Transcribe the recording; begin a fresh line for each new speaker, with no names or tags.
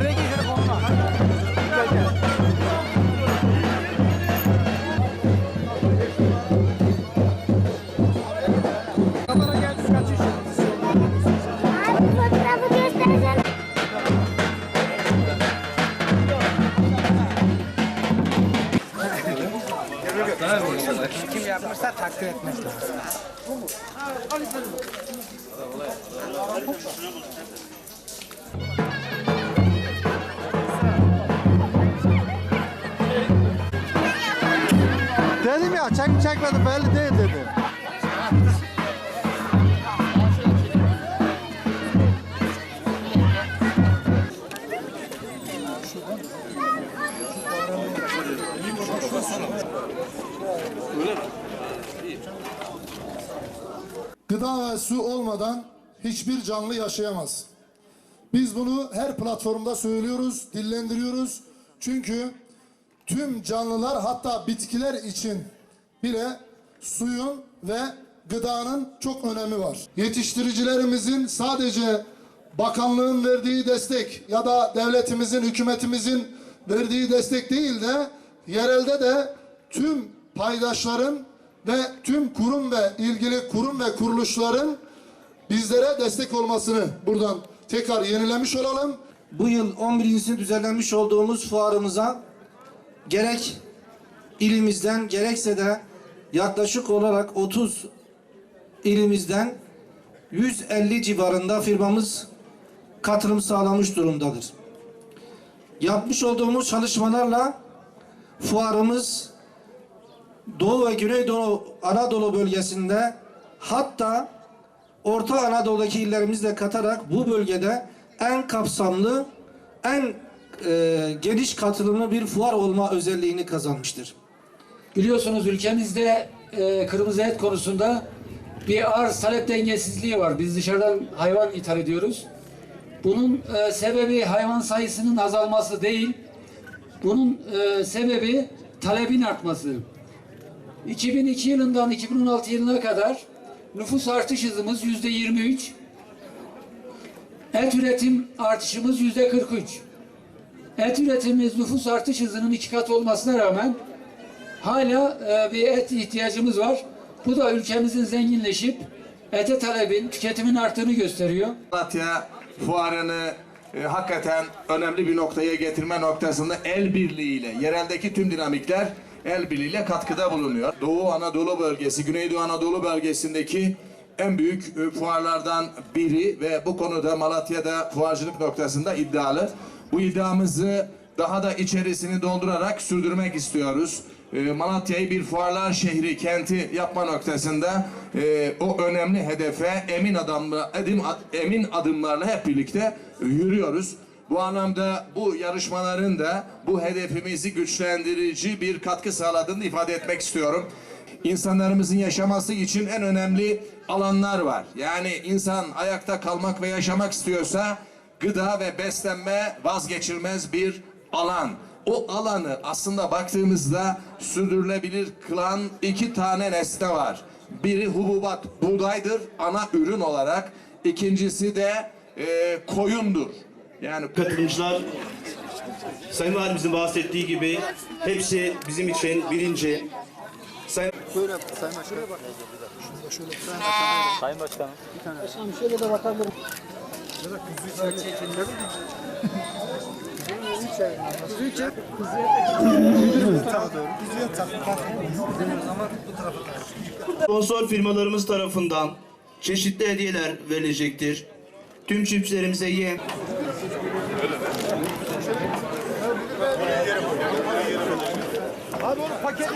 Araya geçelim onunla. Gel gel. Kamera geldi kaçış.
Abi fotoğrafı göstersene.
Kim yapmışsa takdir etmek lazım. Dedim ya çek mi çekmedi belli değil dedi.
Gıda ve su olmadan hiçbir canlı yaşayamaz. Biz bunu her platformda söylüyoruz, dillendiriyoruz. Çünkü tüm canlılar hatta bitkiler için bile suyun ve gıdanın çok önemi var. Yetiştiricilerimizin sadece bakanlığın verdiği destek ya da devletimizin, hükümetimizin verdiği destek değil de yerelde de tüm paydaşların ve tüm kurum ve ilgili kurum ve kuruluşların bizlere destek olmasını buradan tekrar yenilemiş olalım.
Bu yıl 11.sini düzenlenmiş olduğumuz fuarımıza gerek ilimizden gerekse de yaklaşık olarak 30 ilimizden 150 civarında firmamız katılım sağlamış durumdadır. Yapmış olduğumuz çalışmalarla fuarımız Doğu ve Güneydoğu Anadolu bölgesinde hatta Orta Anadolu'daki illerimizi de katarak bu bölgede en kapsamlı, en e, geniş katılımlı bir fuar olma özelliğini kazanmıştır.
Biliyorsunuz ülkemizde e, kırmızı et konusunda bir arz talep dengesizliği var. Biz dışarıdan hayvan ithal ediyoruz. Bunun e, sebebi hayvan sayısının azalması değil. Bunun e, sebebi talebin artması. 2002 yılından 2016 yılına kadar nüfus artış hızımız yüzde 23. Et üretim artışımız yüzde 43. Et üretimimiz nüfus artış hızının iki kat olmasına rağmen hala e, bir et ihtiyacımız var. Bu da ülkemizin zenginleşip ete talebin, tüketimin arttığını gösteriyor.
Malatya fuarını e, hakikaten önemli bir noktaya getirme noktasında el birliğiyle, yereldeki tüm dinamikler el birliğiyle katkıda bulunuyor. Doğu Anadolu bölgesi, Güneydoğu Anadolu bölgesindeki en büyük e, fuarlardan biri ve bu konuda Malatya'da fuarcılık noktasında iddialı. Bu iddiamızı daha da içerisini doldurarak sürdürmek istiyoruz. E, Malatya'yı bir fuarlar şehri, kenti yapma noktasında e, o önemli hedefe emin adımla, edim, emin adımlarla hep birlikte yürüyoruz. Bu anlamda bu yarışmaların da bu hedefimizi güçlendirici bir katkı sağladığını ifade etmek istiyorum. İnsanlarımızın yaşaması için en önemli alanlar var. Yani insan ayakta kalmak ve yaşamak istiyorsa gıda ve beslenme vazgeçilmez bir alan. O alanı aslında baktığımızda sürdürülebilir kılan iki tane nesne var. Biri hububat, buğdaydır ana ürün olarak. İkincisi de e, koyundur. Yani
Katılımcılar Sayın Valimizin bahsettiği gibi hepsi bizim için birinci. Sayın sponsor firmalarımız tarafından çeşitli hediyeler verilecektir. Tüm çiftçilerimize yem,
Abi onu paket